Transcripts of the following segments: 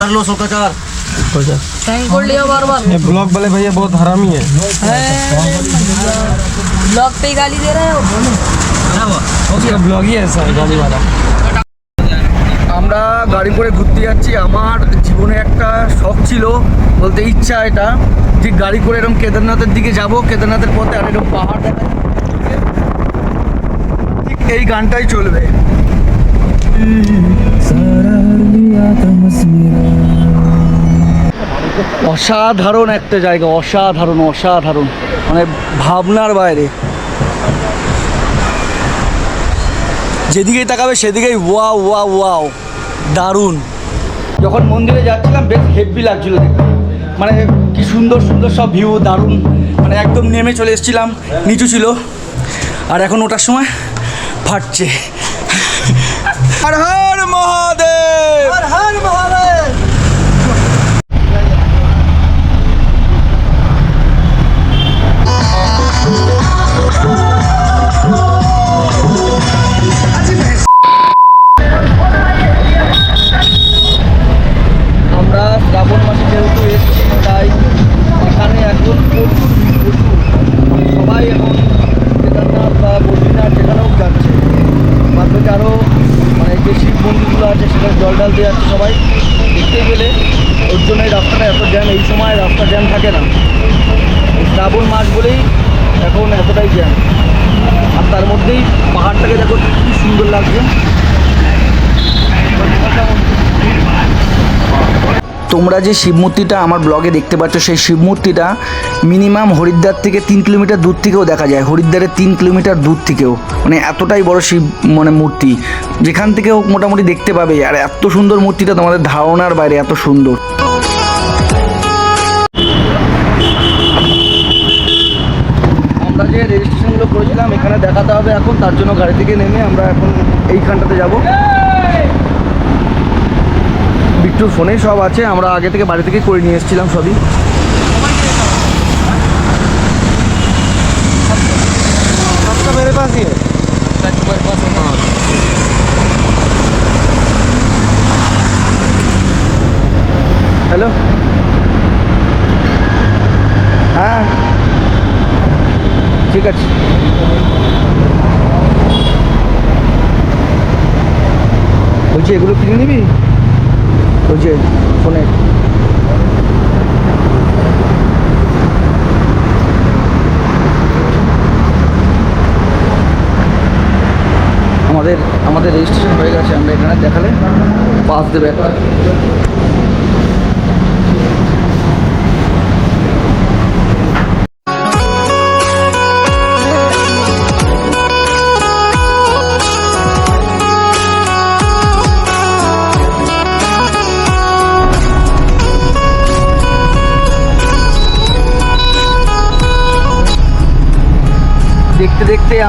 कर लो सौ का चार टैंक कर लिया बार बार ये ब्लॉक वाले भैया बहुत हरामी है ब्लॉक पे ही गाली दे रहे हो उसका ब्लॉग ही ऐसा है गाड़ी वाला আমরা গাড়ি করে ঘুরতে যাচ্ছি আমার জীবনে একটা শখ ছিল বলতে ইচ্ছা এটা যে গাড়ি করে এরকম কেদারনাথের দিকে যাব কেদারনাথের পথে আর এরকম পাহাড় দেখা যাবে। ঠিক এই গানটাই চলবে অসাধারণ একটা জায়গা, অসাধারণ অসাধারণ। মানে ভাবনার বাইরে। যেদিকেই তাকাবে সেদিকেই ওয়াও ওয়াও ওয়াও। দারুণ। যখন মন্দিরে যাচ্ছিলাম, বেশ হেভি লাগছিল মানে কি সুন্দর সুন্দর সব ভিউ দারুণ। মানে একদম নেমে চলে এসেছিলাম, নিচু ছিল। আর এখন ওটার সময় ফাটছে। হর হর মহাদেব! হর হর মহাদেব! যে শিব মন্দিরগুলো আছে, সেখানে জল ঢালতে যাচ্ছে সবাই। দেখতে গেলে ওর জন্য এই রাস্তাটা এত জ্যাম, এই সময় রাস্তা জ্যাম থাকে না। শ্রাবণ মাস বলেই এখন এতটাই জ্যাম। আর তার মধ্যেই পাহাড়টাকে দেখো কী সুন্দর লাগছে। তোমরা যে শিব মূর্তিটা আমার ব্লগে দেখতে পাচ্ছ, সেই শিব মূর্তিটা মিনিমাম হরিদ্বার থেকে তিন কিলোমিটার দূর থেকেও দেখা যায়। হরিদ্বারের তিন কিলোমিটার দূর থেকেও। মানে এতটাই বড় শিব মানে মূর্তি। যেখান থেকেও মোটামুটি দেখতে পাবে, আর এত সুন্দর মূর্তিটা তোমাদের ধারণার বাইরে, এত সুন্দর। আমরা যে রেজিস্ট্রেশনগুলো করেছিলাম, এখানে দেখাতে হবে এখন, তার জন্য গাড়ি থেকে নেমে আমরা এখন এইখানটাতে যাব। বিট্টুর ফোনেই সব আছে আমরা আগে থেকে বাড়ি থেকে করে নিয়ে এসেছিলাম সবই सबका मेरे पास ही है হ্যালো হ্যাঁ ঠিক আছে বলছি এগুলো কিনে নিবি বলছি ফোনে। আমাদের আমাদের রেজিস্ট্রেশন হয়ে গেছে আমরা এখানে দেখালে পাস দেবে একটা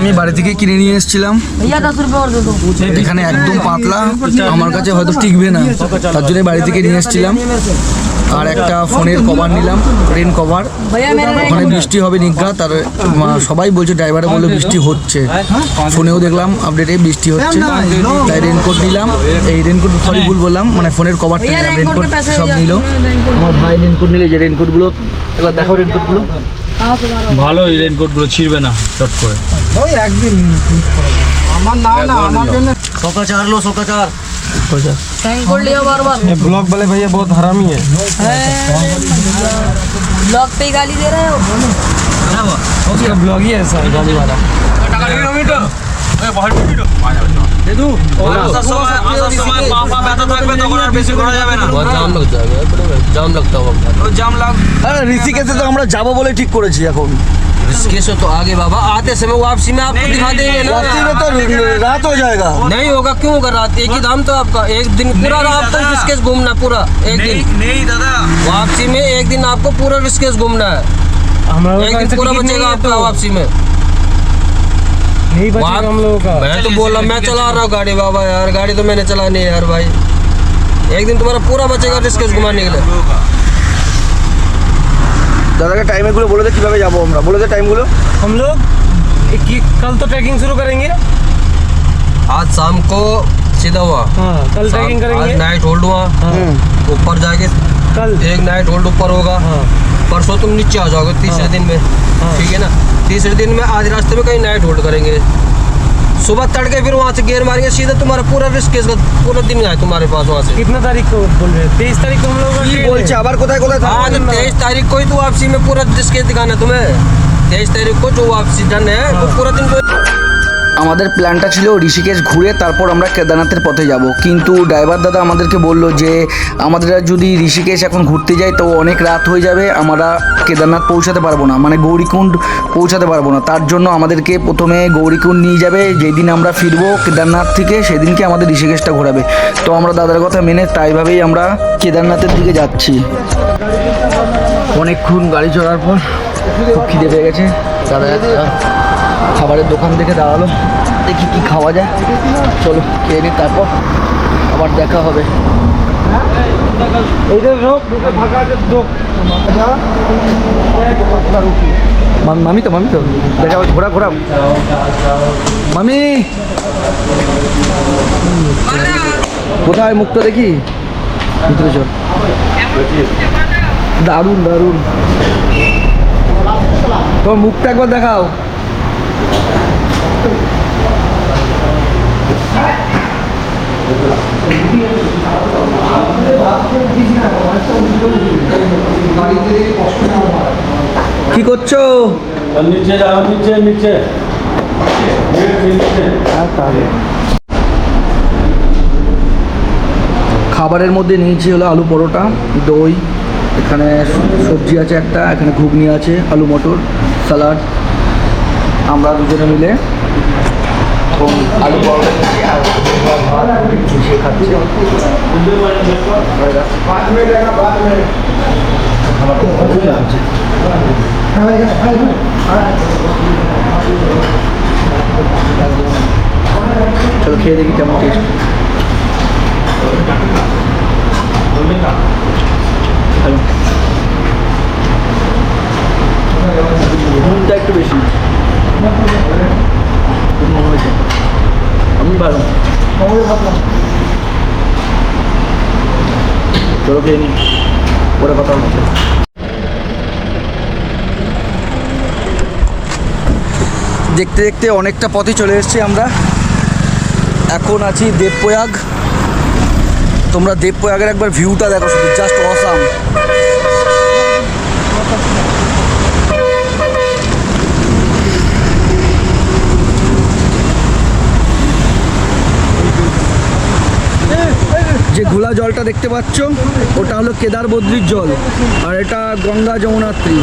আমি বাড়ি থেকে কিনে নিয়ে এসেছিলাম। এখানে একদম পাতলা, আমার কাছে হয়তো টিকবে না, তার জন্য বাড়ি থেকে নিয়ে এসেছিলাম। আর একটা ফোনের কভার নিলাম রেন কভার ওখানে বৃষ্টি হবে নিজ্ঞা তার সবাই বলছে ড্রাইভারে বলল বৃষ্টি হচ্ছে। ফোনেও দেখলাম আপডেটে বৃষ্টি হচ্ছে। তাই রেনকোট নিলাম। এই রেনকোট সরি ভুল বললাম মানে ফোনের কভারটা নিলাম রেনকোট সব নিল। আমার ভাই রেনকোট নিলে যে রেনকোটগুলো এবার দেখো রেনকোটগুলো ভালো এই রেনকোটগুলো ছিঁড়বে না চট করে। ওই একদিন। আমার না না আমার জন্য সকাচার লো সকাচার टैंक लिया बार बार। ये ब्लॉक वाले भैया बहुत हरामी है। ब्लॉक पे गाली दे रहे हो? ब्लॉग ही है सर गाली वाला। দেদু আসার সময় আসার সময় পা পা ব্যথা থাকবে তখন আর বেশি ঘোরা যাবে না बहुत जाम लग जाएगा जाम लगता होगा ও জাম লাগ আরে ঋষিকেশে তো আমরা যাবো বলে ঠিক করেছি এখন इसके से तो आगे बाबा आते समय वापसी में आपको दिखा देंगे ना রাত্রি में तो रात हो जाएगा नहीं होगा क्यों होगा रात एक ही दाम तो आपका एक दिन पूरा नहीं, आपको दादा। ऋषिकेश घूमना पूरा एक নেই दिन নেই দাদা वापसी में एक दिन आपको पूरा ऋषिकेश घूमना है हम लोगों एक का दिन ऐसा पूरा टिकट नहीं बचेगा है आपका तो वापसी में नहीं बचेगा वहाँ- हम लोगों का मैं तो चलिए, बोल रहा चलिए, मैं ठीक है, चला चलिए। रहा हूँ गाड़ी बाबा यार गाड़ी तो मैंने चलानी है यार भाई एक दिन तुम्हारा पूरा बचेगा ऋषिकेश घुमाने के लिए দাদাকে টাইমগুলো বলে দে কিভাবে যাবো আমরা বলে দে টাইমগুলো हम लोग एक ये- कल तो ट्रैकिंग शुरू करेंगे आज शाम को सीधा हुआ हाँ कल शाम- ट्रैकिंग आज करेंगे नाइट होल्ड हुआ हाँ ऊपर जाके कल एक नाइट होल्ड ऊपर होगा हाँ परसों तुम नीचे आ जाओगे तीसरे हाँ। दिन में हाँ। ठीक है ना तीसरे दिन में आज रास्ते में कहीं नाइट होल्ड करेंगे। सुबह तड़के फिर वहाँ से गेर मारेंगे सीधा तुम्हारा पूरा रिस्क इसका पूरा दिन आए तुम्हारे पास वहाँ से। कितना तारीख को बोल रहे तेईस तारीख को हम लोग बोल हाँ, तेईस तारीख को ही तो वापसी में पूरा रिस्क दिखाना तुम्हें। तेईस तारीख को जो वापसी डन है वो हाँ। पूरा दिन আমাদের প্ল্যানটা ছিল ঋষিকেশ ঘুরে তারপর আমরা কেদারনাথের পথে যাব। কিন্তু ড্রাইভার দাদা আমাদেরকে বলল যে, আমাদের যদি ঋষিকেশ এখন ঘুরতে যাই, তো অনেক রাত হয়ে যাবে, আমরা কেদারনাথ পৌঁছাতে পারব না মানে গৌরীকুণ্ড পৌঁছাতে পারব না। তার জন্য আমাদেরকে প্রথমে গৌরীকুণ্ড নিয়ে যাবে, যেদিন আমরা ফিরবো কেদারনাথ থেকে, সেদিনকে আমাদের ঋষিকেশটা ঘোরাবে। তো আমরা দাদার কথা মেনে তাইভাবেই আমরা কেদারনাথের দিকে যাচ্ছি। অনেকক্ষণ গাড়ি চড়ার পর খুব খিদে পেয়ে গেছে, দাদা খাবারের দোকান থেকে দাঁড়াল দেখি কি খাওয়া যায়। চলো খেয়ে নিই তারপর আবার দেখা হবে। মামি তো মামি তো। দেখা ঘোরা ঘোরা। মামি! কোথায় মুখটা দেখি? ভিতরে চল। দারুণ দারুণ। তোমার মুখটা একবার দেখাও। কি করছ? নিচে যাও নিচে নিচে। খাবারের মধ্যে নিয়েছি হলো আলু পরোটা দই এখানে সবজি আছে একটা এখানে ঘুগনি আছে আলু মটর স্যালাড আমরা দুজনে মিলে আলু পরোটা ভাত মিশিয়ে খাচ্ছি খাবারটা ভালোই লাগছে। চলো খেয়ে দেখি কেমন টেস্ট ভালো নুনটা একটু বেশি খুব মনে হয়েছে আমি ভালো নিই পরে কথা দেখতে দেখতে অনেকটা পথে চলে এসেছি আমরা। এখন আছি দেবপ্রয়াগ। তোমরা দেবপ্রয়াগের একবার ভিউটা দেখো জাস্ট অসাম ঘোলা জলটা দেখতে পাচ্ছ? ওটা হলো কেদার বদ্রির জল, আর এটা গঙ্গা যমুনাত্রী।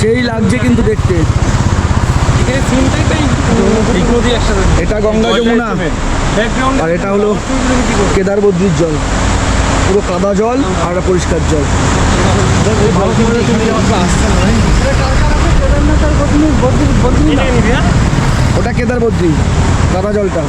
সেই লাগছে কিন্তু দেখতে। এটা গঙ্গা যমুনা, আর এটা হলো কেদার বদ্রির জল। পুরো কাদা জল আর পরিষ্কার জল। ওটা কেদার বদ্রি, কাদা জলটা।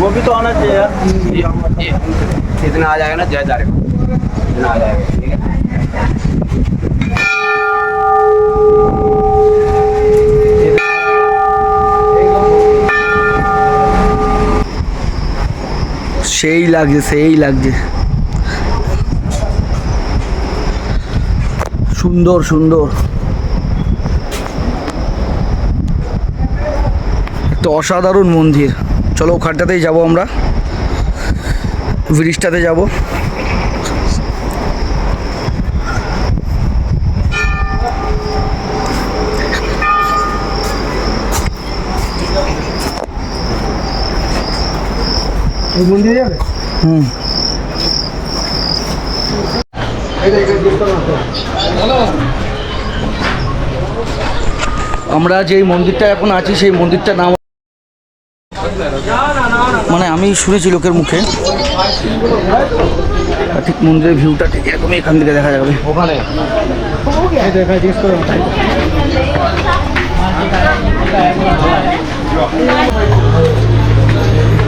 वो भी तो आना चाहिए यार इतना आ जाएगा ना जय जा इतना आ जाएगा ठीक है সেই লাগছে সেই লাগছে সুন্দর সুন্দর। একটা অসাধারণ মন্দির। চলো ওখানটাতেই যাব আমরা। ব্রিজটাতে যাব। হুম। আমরা যেই মন্দিরটা এখন আছি সেই মন্দিরটার নাম মানে আমি শুনেছি লোকের মুখে। ঠিক মন্দিরের ভিউটা ঠিক এরকমই এখান থেকে দেখা যাবে। ওখানে।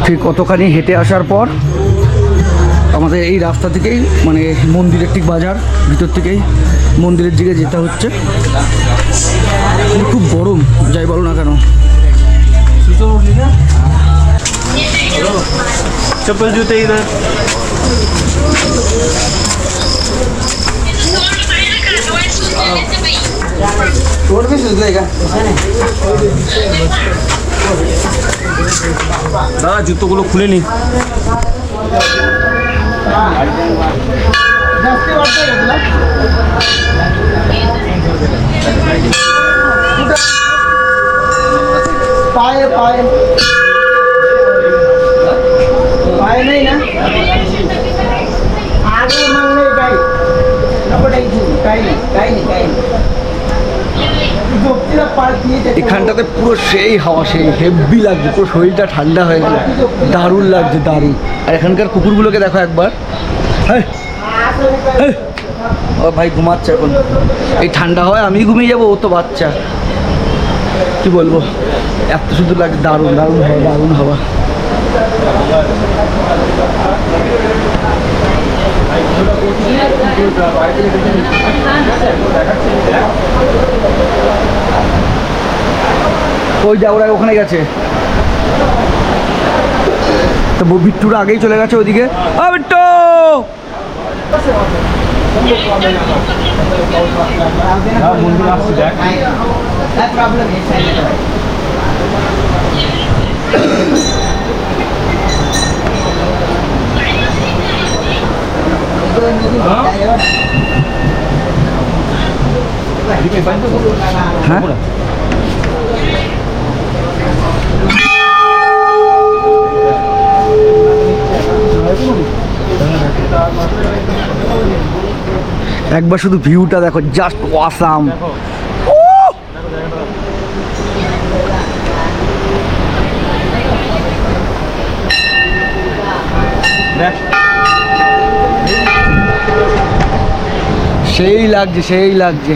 ঠিক কতখানি হেঁটে আসার পর আমাদের এই রাস্তা থেকেই মানে মন্দিরের ঠিক বাজার ভিতর থেকেই মন্দিরের দিকে যেতে হচ্ছে কিন্তু খুব গরম যাই বলো না কেন चप्पल जूते इधर দাদা জুতোগুলো খুলে নি जास्ती वाटतं का तुला पाय पाय पाय नाही ना आगे मग नाही काही काही नाही काही नाही काही नाही এখানটাতে পুরো সেই হাওয়া, সেই হেভি লাগছে, পুরো শরীরটা ঠান্ডা হয়ে গেল দারুণ লাগছে, দারুণ। আর এখানকার কুকুরগুলোকে দেখো একবার। হ্যাঁ হ্যাঁ। ও ভাই ঘুমাচ্ছে এখন। এই ঠান্ডা হয় আমি ঘুমিয়ে যাব, ও তো বাচ্চা। কি বলব? এত সুন্দর লাগছে, দারুণ দারুণ হাওয়া দারুণ হাওয়া। ওই যা ওরা ওখানে গেছে। তো বিট্টুরা আগেই চলে গেছে ওইদিকে। বিট্টু! হ্যাঁ? একবার শুধু ভিউটা দেখো জাস্ট ওয়াসাম সেই লাগছে সেই লাগছে।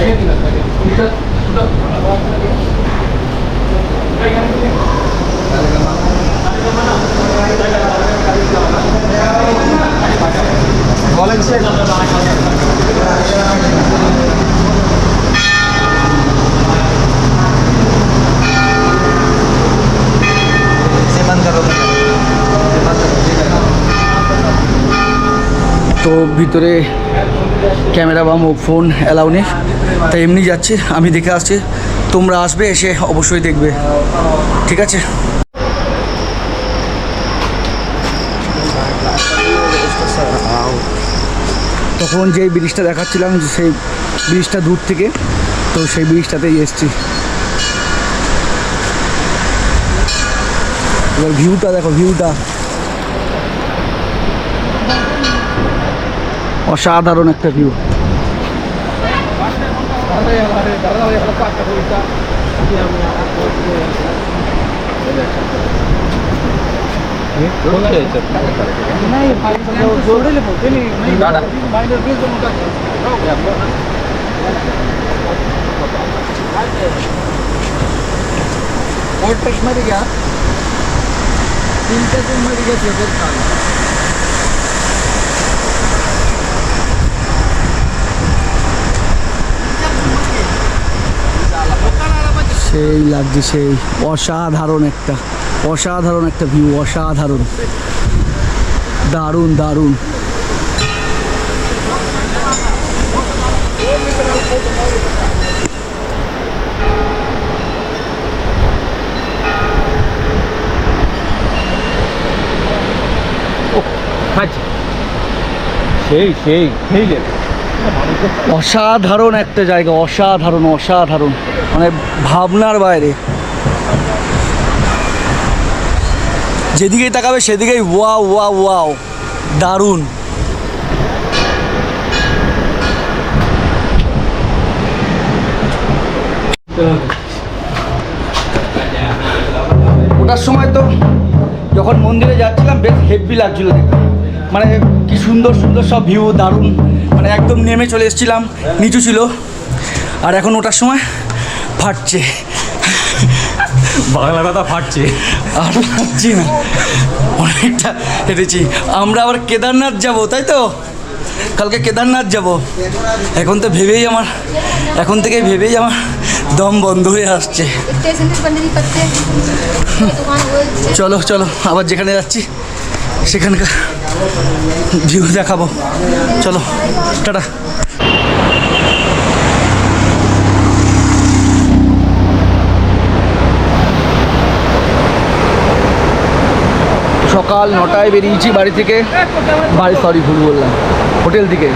যাও তো ভিতরে ক্যামেরা বা ফোন অ্যালাউ নেই। তাই এমনি যাচ্ছে, আমি দেখে আসছি। তোমরা আসবে, এসে অবশ্যই দেখবে। ঠিক আছে? তখন যেই ব্রিজটা দেখাচ্ছিলাম যে সেই ব্রিজটা দূর থেকে, তো সেই ব্রিজটাতেই এসছি। এবার ভিউটা দেখো ভিউটা অসাধারণ একটা ভিউ और टेस्ट मर गया तीन সেই লাগছে সেই অসাধারণ একটা অসাধারণ একটা ভিউ অসাধারণ। দারুণ দারুণ। সেই সেই সেই অসাধারণ একটা জায়গা অসাধারণ অসাধারণ। মানে ভাবনার বাইরে। যেদিকেই তাকাবে সেদিকেই ওয়া ওয়া ওয়াও, দারুণ। ওটার সময় তো যখন মন্দিরে যাচ্ছিলাম, বেশ হেভি লাগছিল মানে কি সুন্দর সুন্দর সব ভিউ দারুণ। মানে একদম নেমে চলে এসেছিলাম, নিচু ছিল। আর এখন ওটার সময় ফাটছে। বাংলা কথা ফাটছে। আর ফাটছি না। অনেকটা হেঁটেছি। আমরা আবার কেদারনাথ যাব তাই তো? কালকে কেদারনাথ যাব। এখন তো ভেবেই আমার এখন থেকে ভেবেই আমার দম বন্ধ হয়ে আসছে। চলো চলো আবার যেখানে যাচ্ছি সেখানকার ভিউ দেখাবো। চলো টাটা। সকাল নটায় বেরিয়েছি বাড়ি থেকে। বাড়ি সরি ভুল বললাম। হোটেল থেকে।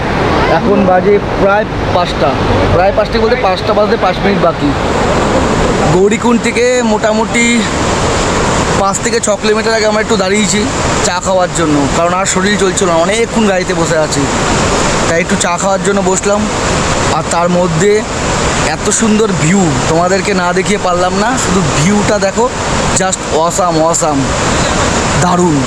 এখন বাজে প্রায় পাঁচটা। প্রায় পাঁচটা বলতে পাঁচটা বাজতে পাঁচ মিনিট বাকি। গৌরীকুণ্ড থেকে মোটামুটি পাঁচ থেকে ছ কিলোমিটার আগে আমরা একটু দাঁড়িয়েছি চা খাওয়ার জন্য। কারণ আর শরীর চলছিল না। অনেকক্ষণ গাড়িতে বসে আছি। তাই একটু চা খাওয়ার জন্য বসলাম। আর তার মধ্যে এত সুন্দর ভিউ। তোমাদেরকে না দেখিয়ে পারলাম না। শুধু ভিউটা দেখো। Just awesome awesome. দারুণ।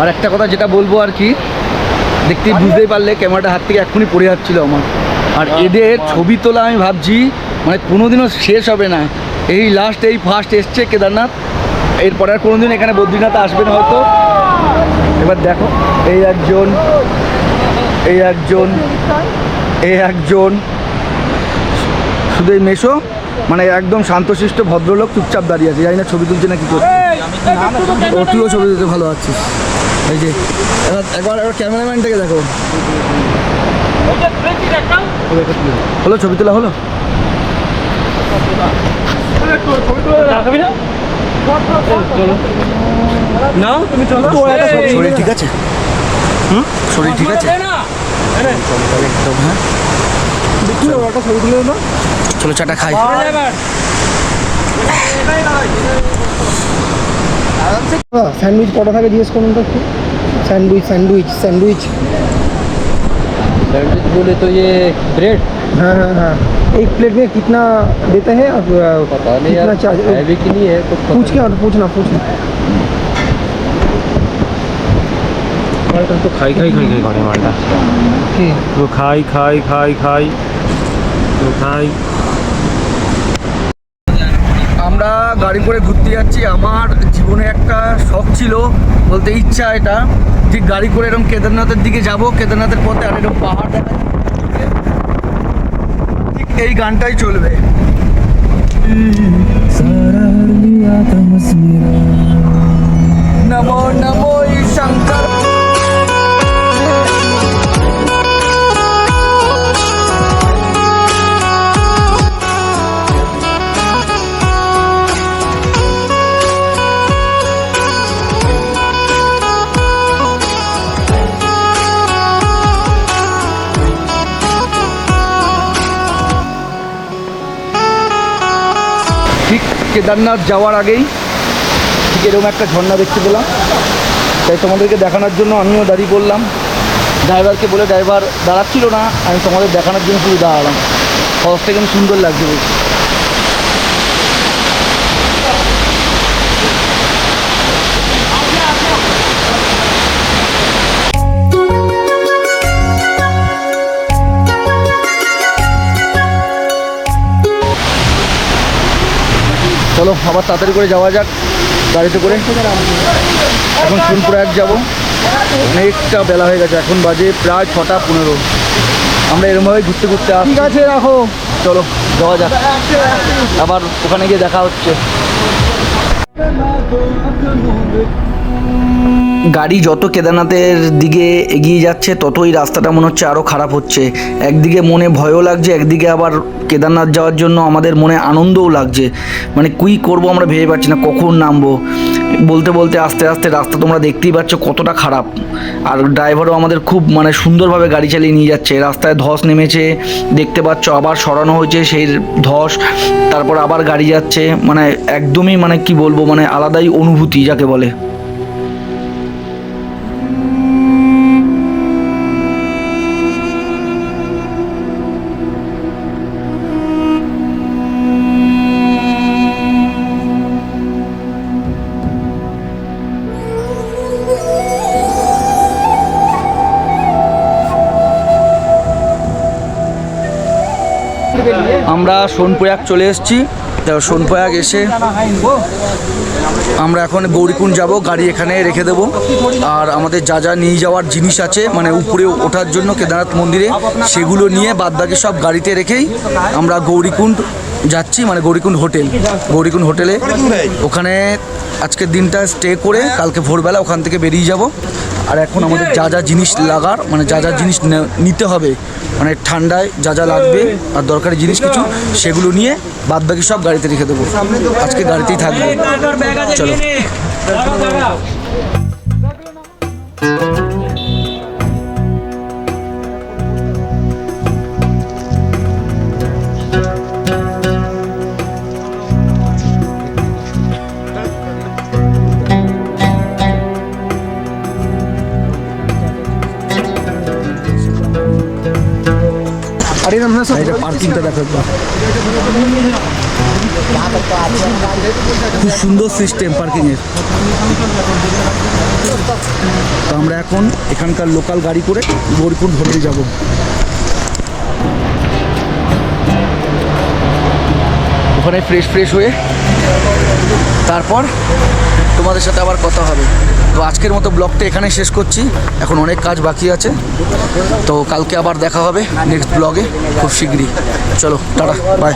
আর একটা কথা যেটা বলব আর কি দেখতে বুঝতেই পারলে ক্যামেরাটা হাত থেকে এক্ষুনি পড়ে যাচ্ছিল আমার। আর এদের ছবি তোলা আমি ভাবছি মানে কোনোদিনও শেষ হবে না। এই লাস্ট এই ফার্স্ট এসছে কেদারনাথ। এরপরে আর কোনোদিন এখানে বদ্রীনাথ আসবে না হয়তো। এবার দেখো এই একজন এই একজন এই একজন। শুধু এই মেশো মানে একদম শান্তশিষ্ট ভদ্রলোক চুপচাপ দাঁড়িয়ে আছে। জানি না ছবি তুলছে না কি করছে। ও তুইও ছবি তুলতে ভালো আছিস। এই যে এবার একবার একবার ক্যামেরাম্যানটাকে দেখো। হলো ছবি তোলা হলো? না? তুমি চলো। শরীর ঠিক আছে? হুম? শরীর ঠিক আছে? একদম হ্যাঁ চলো চাটা খাই স্যান্ডউইচ কটা থাকে জিজ্ঞেস করুন তো একটু স্যান্ডউইচ স্যান্ডউইচ স্যান্ডউইচ बोले तो ये ब्रेड हाँ हाँ हाँ एक प्लेट में कितना देते हैं और पता नहीं कितना यार चार्ज है भी कि नहीं है कुछ पता पूछ के और पूछना पूछना মালটা তো খাই খাই খাই খাই করে মালটা। কি? তো খাই খাই খাই খাই তো খাই। আমরা গাড়ি করে ঘুরতে যাচ্ছি। আমার জীবনে একটা শখ ছিল বলতে ইচ্ছা এটা ঠিক গাড়ি করে এরকম কেদারনাথের দিকে যাব। কেদারনাথের পথে আর এরকম পাহাড় দেখা ঠিক এই গানটাই চলবে। নমো নমো কেদারনাথ যাওয়ার আগেই ঠিক এরকম একটা ঝর্ণা দেখতে পেলাম। তাই তোমাদেরকে দেখানোর জন্য আমিও দাঁড়িয়ে করলাম ড্রাইভারকে বলে ড্রাইভার দাঁড়াচ্ছিল না, আমি তোমাদের দেখানোর জন্য শুধু দাঁড়ালাম। হর্সটা কিন্তু সুন্দর লাগছে বেশ আবার তাড়াতাড়ি করে যাওয়া যাক গাড়িতে করে। এখন সোনপুরহাট যাব। অনেকটা বেলা হয়ে গেছে এখন বাজে প্রায় ছটা পনেরো। আমরা এরমভাবে ঘুরতে ঘুরতে আসি ঠিক আছে রাখো। চলো যাওয়া যাক। আবার ওখানে গিয়ে দেখা হচ্ছে। গাড়ি যত কেদারনাথের দিকে এগিয়ে যাচ্ছে, ততই রাস্তাটা মনে হচ্ছে আরও খারাপ হচ্ছে। একদিকে মনে ভয়ও লাগছে, একদিকে আবার কেদারনাথ যাওয়ার জন্য আমাদের মনে আনন্দও লাগছে। মানে কুই করব আমরা ভেবে পাচ্ছি না, কখন নামবো? বলতে বলতে আস্তে আস্তে রাস্তা তোমরা দেখতেই পাচ্ছ কতটা খারাপ। আর ড্রাইভারও আমাদের খুব মানে সুন্দরভাবে গাড়ি চালিয়ে নিয়ে যাচ্ছে। রাস্তায় ধস নেমেছে, দেখতে পাচ্ছ আবার সরানো হয়েছে সেই ধস, তারপর আবার গাড়ি যাচ্ছে। মানে একদমই মানে কি বলব মানে আলাদাই অনুভূতি যাকে বলে। আমরা সোনপ্রয়াগ চলে এসেছি। তো সোনপ্রয়াগ এসে আমরা এখন গৌরীকুণ্ড যাব, গাড়ি এখানে রেখে দেব। আর আমাদের যা যা নিয়ে যাওয়ার জিনিস আছে মানে উপরে ওঠার জন্য কেদারনাথ মন্দিরে, সেগুলো নিয়ে বাদবাকি সব গাড়িতে রেখেই আমরা গৌরীকুণ্ড যাচ্ছি মানে গৌরীকুণ্ড হোটেল। গৌরীকুণ্ড হোটেলে। ওখানে আজকের দিনটা স্টে করে কালকে ভোরবেলা ওখান থেকে বেরিয়ে যাব। আর এখন আমাদের যা যা জিনিস লাগার মানে যা যা জিনিস নিতে হবে মানে ঠান্ডায় যা যা লাগবে আর দরকারি জিনিস কিছু, সেগুলো নিয়ে বাদ বাকি সব গাড়িতে রেখে দেবো। আজকে গাড়িতেই থাকবে। চলো। এরকম না সব এটা পার্কিংটা দেখো খুব সুন্দর সিস্টেম পার্কিংয়ের। তো আমরা এখন এখানকার লোকাল গাড়ি করে গৌরীকুণ্ড হোটেলে যাব। ওখানে ফ্রেশ ফ্রেশ হয়ে তারপর তোমাদের সাথে আবার কথা হবে। তো আজকের মতো ব্লগটা এখানে শেষ করছি। এখন অনেক কাজ বাকি আছে। তো কালকে আবার দেখা হবে নেক্সট ব্লগে খুব শীঘ্রই চলো, টাটা বাই